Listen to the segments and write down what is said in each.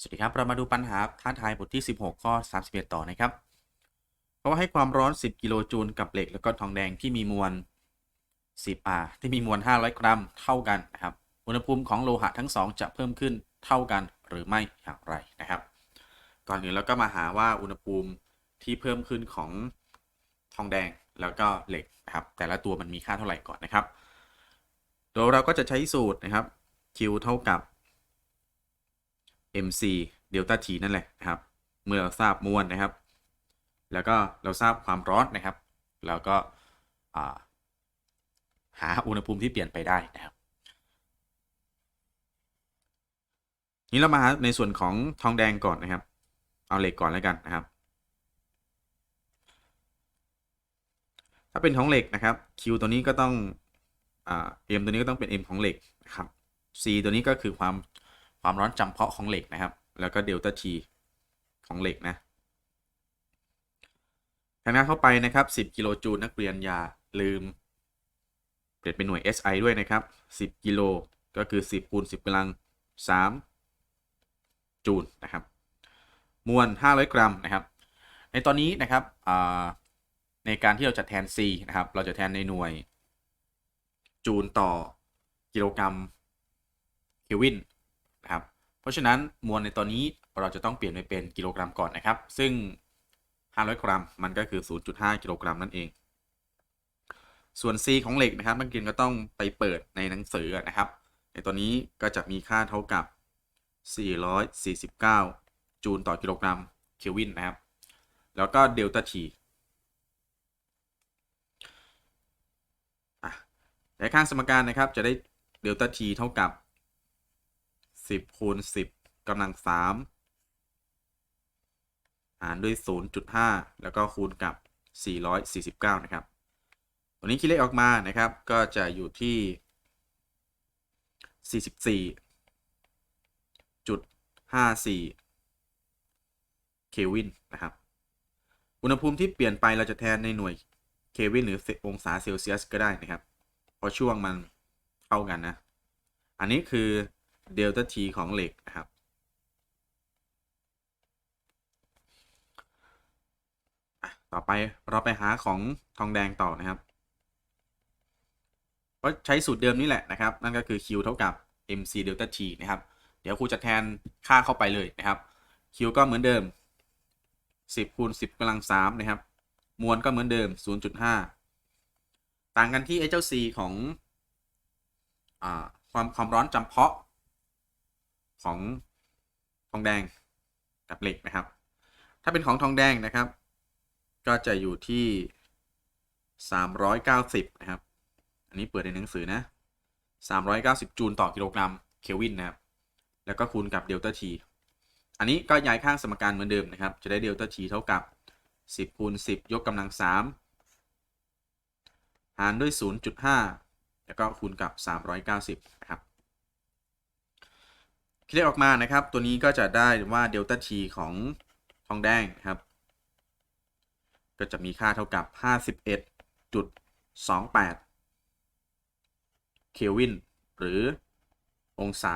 สวัสดีครับ เรามาดูปัญหาท้าทายบทที่ 16 ข้อ 31 ต่อนะครับ เพราะว่าให้ความร้อน 10 กิโลจูลกับเหล็กแล้วก็ทองแดงที่มีมวล 10 R ที่มีมวล 500 กรัมเท่ากันนะครับ อุณหภูมิของโลหะทั้งสองจะเพิ่มขึ้นเท่ากันหรือไม่อย่างไรนะครับ ก่อนอื่นเราก็มาหาว่าอุณหภูมิที่เพิ่มขึ้นของทองแดงแล้วก็เหล็กนะครับ แต่ละตัวมันมีค่าเท่าไหร่ก่อนนะครับ โดยเราก็จะใช้สูตรนะครับ Q เท่ากับ mc เดลต้า t นั่นแหละนะครับ เมื่อเราทราบมวลนะครับ แล้วก็เราทราบความร้อนนะครับ แล้วก็หาอุณหภูมิที่เปลี่ยนไปได้นะครับนี้เรามาหาในส่วนของทองแดงก่อนนะครับ เอาเหล็กก่อนแล้วกันนะครับ ถ้าเป็นของเหล็กนะครับ Q ตัวนี้ก็ต้องอ่า M ตัวนี้ก็ต้องเป็น M ของเหล็กนะครับ C ตัวนี้ก็คือความ ความร้อนจำเพาะของเหล็กนะครับ แล้วก็เดลต้า T ของเหล็กนะทางหน้าเข้าไปนะครับ 10 กิโลจูลนักเรียนอย่าลืม เปลี่ยนเป็นหน่วย SI ด้วยนะครับ 10 กิโลก็คือ 10คูณ10กำลัง 3 จูลนะครับ มวล 500 กรัมนะครับ ในตอนนี้นะครับในการที่เราจะแทน C นะครับ เราจะแทนในหน่วย จูลต่อกิโลกรัมเคลวิน นะครับ เพราะฉะนั้นมวลในตอนนี้เราจะต้องเปลี่ยนไปเป็นกิโลกรัมก่อนนะครับ ซึ่ง 500 กรัม มันก็คือ 0.5 กิโลกรัมนั่นเอง ส่วน C ของเหล็กนะครับนักเรียนก็ต้องไปเปิดในหนังสือนะครับ ในตัวนี้ก็จะมีค่าเท่ากับ 449 จูลต่อกิโลกรัมเคลวินนะครับ แล้วก็เดลต้า T ในข้างสมการนะครับจะได้เดลต้า T เท่ากับ 10คูณ10กำลัง3หารด้วย 0.5 แล้วก็คูณกับ 449 นะครับตัวนี้คิดเลขออกมานะครับ ก็จะอยู่ที่ 44.54 เคลวินนะครับ อุณหภูมิที่เปลี่ยนไปเราจะแทนในหน่วยเคลวินหรือองศาเซลเซียสก็ได้นะครับ เพราะช่วงมันเท่ากันนะ อันนี้คือ เดลต้า T ของเหล็กนะครับ ต่อไปเราไปหาของทองแดงต่อนะครับ ก็ใช้สูตรเดิมนี่แหละนะครับ นั่นก็คือ Q เท่ากับ mc delta t นะครับ เดี๋ยวครูจะแทนค่าเข้าไปเลยนะครับ Q ก็เหมือนเดิม 10คูณ10กำลัง3นะครับ มวลก็เหมือนเดิม 0.5 ต่างกันที่ไอ้เจ้า C ของอความความร้อนจำเพาะ ของทองแดงกับเหล็กนะครับ ถ้าเป็นของทองแดงนะครับ ก็จะอยู่ที่ 390 นะครับ อันนี้เปิดในหนังสือนะ 390 จูลต่อกิโลกรัมเคลวินนะครับ แล้วก็คูณกับเดลต้าที อันนี้ก็ย้ายข้างสมการเหมือนเดิมนะครับ จะได้เดลต้าทีเท่ากับ 10คูณ10 ยกกำลัง 3 หารด้วย 0.5 แล้วก็คูณกับ 390 นะครับ คิดเลขออกมานะครับ ตัวนี้ก็จะได้ว่าเดลต้าทีของทองแดงครับ ก็จะมีค่าเท่ากับ 51.28 เคลวิน หรือองศา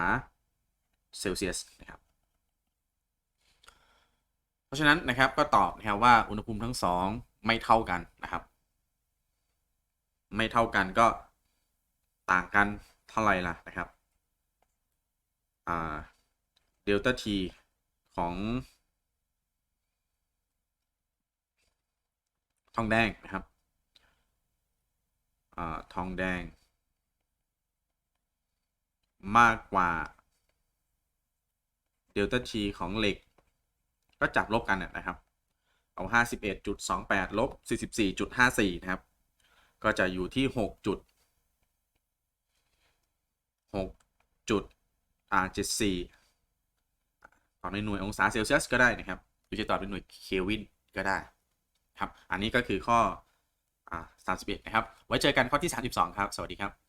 เซลเซียสนะครับ เพราะฉะนั้นนะครับก็ตอบนะครับว่าอุณหภูมิทั้งสองไม่เท่ากันนะครับ ไม่เท่ากันก็ต่างกันเท่าไหร่ล่ะนะครับ เดลต้าทีของทองแดงนะครับอทองแดง มากกว่าเดลต้าทีของเหล็ก ก็จับลบกันนะครับ เอา 51.28 ลบ 44.54 นะครับ ก็จะอยู่ที่ 6 จุด 6 จุด R 74ตอบในหน่วยองศาเซลเซียสก็ได้นะครับหรือจะตอบเป็นหน่วยเคลวินก็ได้ครับ อันนี้ก็คือข้ออ่า31 นะครับ ไว้เจอกันข้อที่ 32 ครับ สวัสดีครับ